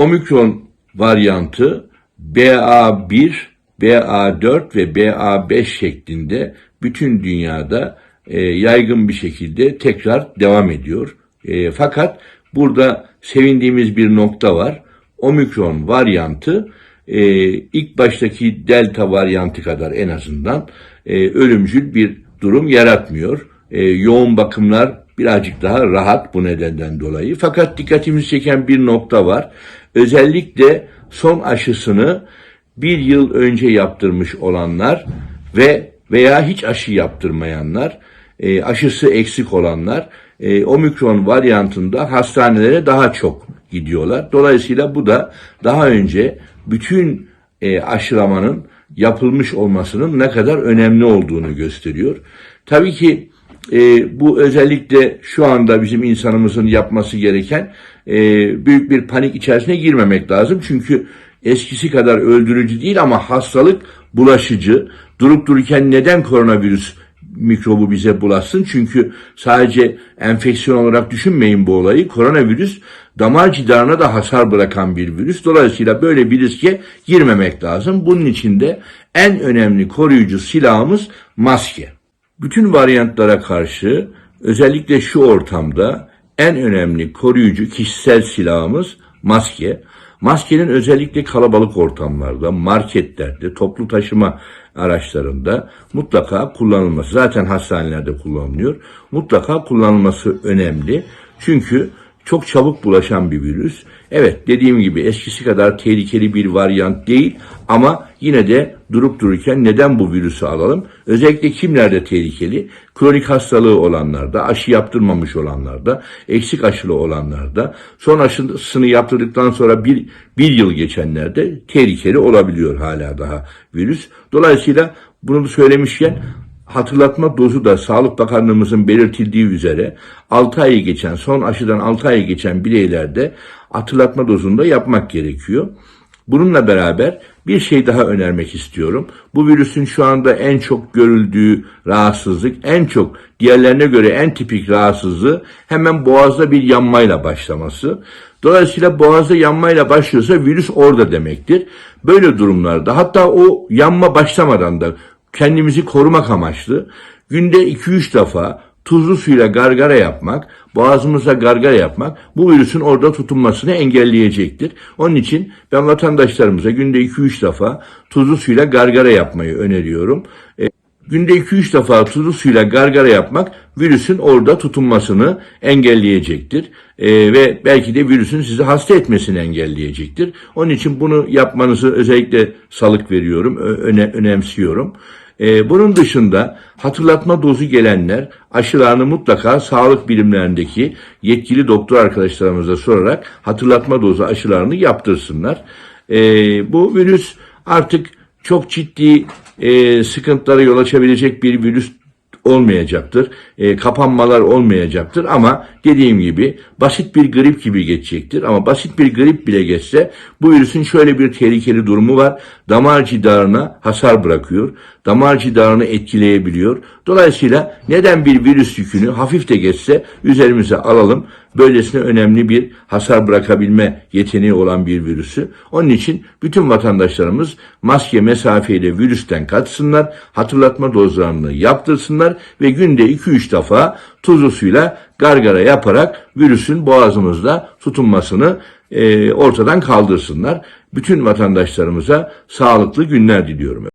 Omikron varyantı BA1, BA4 ve BA5 şeklinde bütün dünyada e, yaygın bir şekilde tekrar devam ediyor. E, fakat burada sevindiğimiz bir nokta var. Omikron varyantı e, ilk baştaki delta varyantı kadar en azından e, ölümcül bir durum yaratmıyor. E, yoğun bakımlar birazcık daha rahat bu nedenden dolayı. Fakat dikkatimizi çeken bir nokta var. Özellikle son aşısını bir yıl önce yaptırmış olanlar ve veya hiç aşı yaptırmayanlar, e, aşısı eksik olanlar, e, omikron varyantında hastanelere daha çok gidiyorlar. Dolayısıyla bu da daha önce bütün e, aşılamanın yapılmış olmasının ne kadar önemli olduğunu gösteriyor. Tabii ki e, bu özellikle şu anda bizim insanımızın yapması gereken e, büyük bir panik içerisine girmemek lazım. Çünkü eskisi kadar öldürücü değil ama hastalık bulaşıcı. Durup dururken neden koronavirüs mikrobu bize bulaşsın? Çünkü sadece enfeksiyon olarak düşünmeyin bu olayı. Koronavirüs damar cidarına da hasar bırakan bir virüs. Dolayısıyla böyle bir riske girmemek lazım. Bunun için de en önemli koruyucu silahımız maske. Bütün varyantlara karşı özellikle şu ortamda en önemli koruyucu kişisel silahımız maske. Maskenin özellikle kalabalık ortamlarda, marketlerde, toplu taşıma araçlarında mutlaka kullanılması, zaten hastanelerde kullanılıyor, mutlaka kullanılması önemli. Çünkü çok çabuk bulaşan bir virüs. Evet dediğim gibi eskisi kadar tehlikeli bir varyant değil ama yine de durup dururken neden bu virüsü alalım? Özellikle kimlerde tehlikeli? Kronik hastalığı olanlarda, aşı yaptırmamış olanlarda, eksik aşılı olanlarda, son aşısını yaptırdıktan sonra bir, bir yıl geçenlerde tehlikeli olabiliyor hala daha virüs. Dolayısıyla bunu söylemişken hatırlatma dozu da Sağlık Bakanlığımızın belirtildiği üzere 6 ayı geçen, son aşıdan 6 ayı geçen bireylerde hatırlatma dozunda yapmak gerekiyor. Bununla beraber bir şey daha önermek istiyorum. Bu virüsün şu anda en çok görüldüğü rahatsızlık, en çok diğerlerine göre en tipik rahatsızlığı hemen boğazda bir yanmayla başlaması. Dolayısıyla boğazda yanmayla başlıyorsa virüs orada demektir. Böyle durumlarda hatta o yanma başlamadan da kendimizi korumak amaçlı günde 2-3 defa tuzlu suyla gargara yapmak, boğazımıza gargara yapmak bu virüsün orada tutunmasını engelleyecektir. Onun için ben vatandaşlarımıza günde 2-3 defa tuzlu suyla gargara yapmayı öneriyorum. E, günde 2-3 defa tuzlu suyla gargara yapmak virüsün orada tutunmasını engelleyecektir. E, ve belki de virüsün sizi hasta etmesini engelleyecektir. Onun için bunu yapmanızı özellikle salık veriyorum, öne, önemsiyorum. Ee, bunun dışında hatırlatma dozu gelenler aşılarını mutlaka sağlık birimlerindeki yetkili doktor arkadaşlarımıza sorarak hatırlatma dozu aşılarını yaptırsınlar. Ee, bu virüs artık çok ciddi e, sıkıntılara yol açabilecek bir virüs olmayacaktır. E, kapanmalar olmayacaktır ama dediğim gibi basit bir grip gibi geçecektir. Ama basit bir grip bile geçse bu virüsün şöyle bir tehlikeli durumu var. Damar cidarına hasar bırakıyor. Damar cidarını etkileyebiliyor. Dolayısıyla neden bir virüs yükünü hafif de geçse üzerimize alalım. Böylesine önemli bir hasar bırakabilme yeteneği olan bir virüsü. Onun için bütün vatandaşlarımız maske mesafeyle virüsten kaçsınlar, hatırlatma dozlarını yaptırsınlar ve günde 2-3 defa tuzlu suyla gargara yaparak virüsün boğazımızda tutunmasını e, ortadan kaldırsınlar. Bütün vatandaşlarımıza sağlıklı günler diliyorum.